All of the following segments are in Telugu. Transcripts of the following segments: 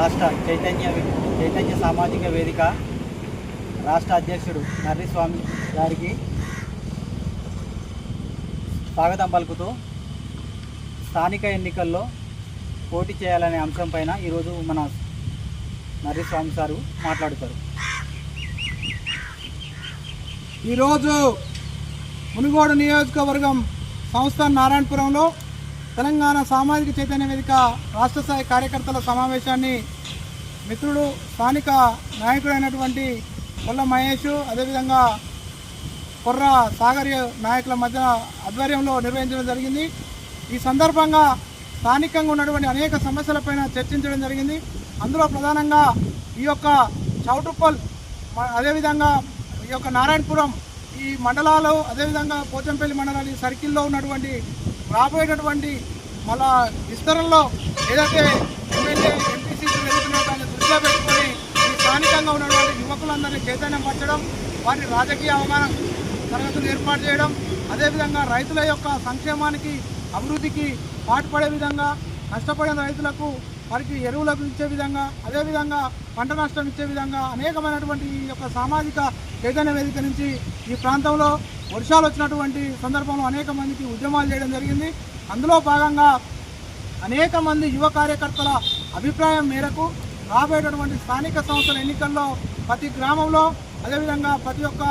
రాష్ట్ర చైతన్య చైతన్య సామాజిక వేదిక రాష్ట్ర అధ్యక్షుడు నర్రి స్వామి గారికి స్వాగతం పలుకుతూ స్థానిక ఎన్నికల్లో పోటీ చేయాలనే అంశం పైన ఈరోజు మన నర్రి స్వామి సారు మాట్లాడుతారు. ఈరోజు మునుగోడు నియోజకవర్గం సంస్థ నారాయణపురంలో తెలంగాణ సామాజిక చైతన్య వేదిక రాష్ట్ర స్థాయి కార్యకర్తల సమావేశాన్ని మిత్రుడు స్థానిక నాయకుడైనటువంటి కొల్ల మహేష్ అదేవిధంగా కొర్ర సాగర్ నాయకుల మధ్య ఆధ్వర్యంలో నిర్వహించడం జరిగింది. ఈ సందర్భంగా స్థానికంగా ఉన్నటువంటి అనేక సమస్యలపైన చర్చించడం జరిగింది. అందులో ప్రధానంగా ఈ యొక్క చౌటుప్పల్ అదేవిధంగా ఈ యొక్క నారాయణపురం ఈ మండలాలు అదేవిధంగా పోచంపల్లి మండలాలు ఈ సర్కిల్లో ఉన్నటువంటి రాబోయేటటువంటి మళ్ళా విస్తరణలో ఏదైతే ఎమ్మెల్యే ఎంపీ సీట్లు దాన్ని దృష్టిలో పెట్టుకొని ఈ స్థానికంగా ఉన్నటువంటి యువకులందరినీ చైతన్యం పరచడం వారి రాజకీయ అవగాహన తరగతులు ఏర్పాటు చేయడం అదేవిధంగా రైతుల యొక్క సంక్షేమానికి అభివృద్ధికి పాటుపడే విధంగా నష్టపోయిన రైతులకు వారికి ఎరువులకు ఇచ్చే విధంగా అదేవిధంగా పంట నష్టం ఇచ్చే విధంగా అనేకమైనటువంటి ఈ యొక్క సామాజిక చైతన్య వేదిక నుంచి ఈ ప్రాంతంలో వర్షాలు వచ్చినటువంటి సందర్భంలో అనేక మందికి ఉద్యమాలు చేయడం జరిగింది. అందులో భాగంగా అనేక మంది యువ కార్యకర్తల అభిప్రాయం మేరకు రాబోయేటటువంటి స్థానిక సంస్థల ఎన్నికల్లో ప్రతి గ్రామంలో అదేవిధంగా ప్రతి ఒక్క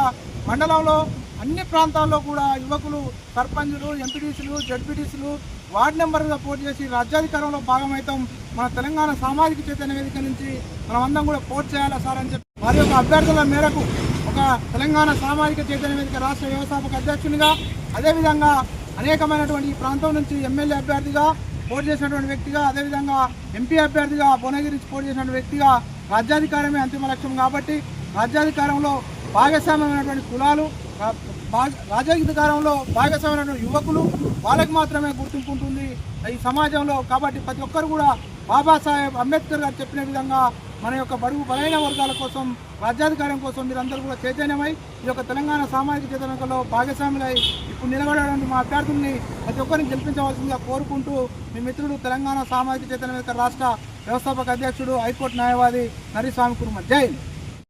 మండలంలో అన్ని ప్రాంతాల్లో కూడా యువకులు సర్పంచులు ఎంపీటీసీలు జడ్పీటీసీలు వార్డు నెంబర్గా పోటీ చేసి రాజ్యాధికారంలో భాగమవుతాం. మన తెలంగాణ సామాజిక చైతన్య వేదిక నుంచి మనం అందరం కూడా పోటీ చేయాలా సార్ అని చెప్పి వారి యొక్క అభ్యర్థుల మేరకు ఒక తెలంగాణ సామాజిక చైతన్య వేదిక రాష్ట్ర వ్యవస్థాపక అధ్యక్షునిగా అదేవిధంగా అనేకమైనటువంటి ఈ ప్రాంతం నుంచి ఎమ్మెల్యే అభ్యర్థిగా పోటీ చేసినటువంటి వ్యక్తిగా అదేవిధంగా ఎంపీ అభ్యర్థిగా భువనగిరి నుంచి పోటీ చేసినటువంటి వ్యక్తిగా రాజ్యాధికారమే అంతిమ లక్ష్యం కాబట్టి రాజ్యాధికారంలో భాగస్వామ్యమైనటువంటి కులాలు రా- భా- యువకులు వాళ్ళకి మాత్రమే గుర్తింపు ఉంటుంది ఈ సమాజంలో. కాబట్టి ప్రతి ఒక్కరు కూడా బాబాసాహెబ్ అంబేద్కర్ గారు చెప్పిన విధంగా మన యొక్క బడుగు బలైన వర్గాల కోసం రాజ్యాధికారం కోసం మీరందరూ కూడా చైతన్యమై ఈ యొక్క తెలంగాణ సామాజిక చేతనకలో భాగస్వాములై ఇప్పుడు నిలబడేటువంటి మా అభ్యర్థుల్ని ప్రతి ఒక్కరిని గెలిపించవలసిందిగా కోరుకుంటూ మీ మిత్రుడు తెలంగాణ సామాజిక చేతన రాష్ట్ర వ్యవస్థాపక అధ్యక్షుడు హైకోర్టు న్యాయవాది నరిస్వామి కుర్మ. జై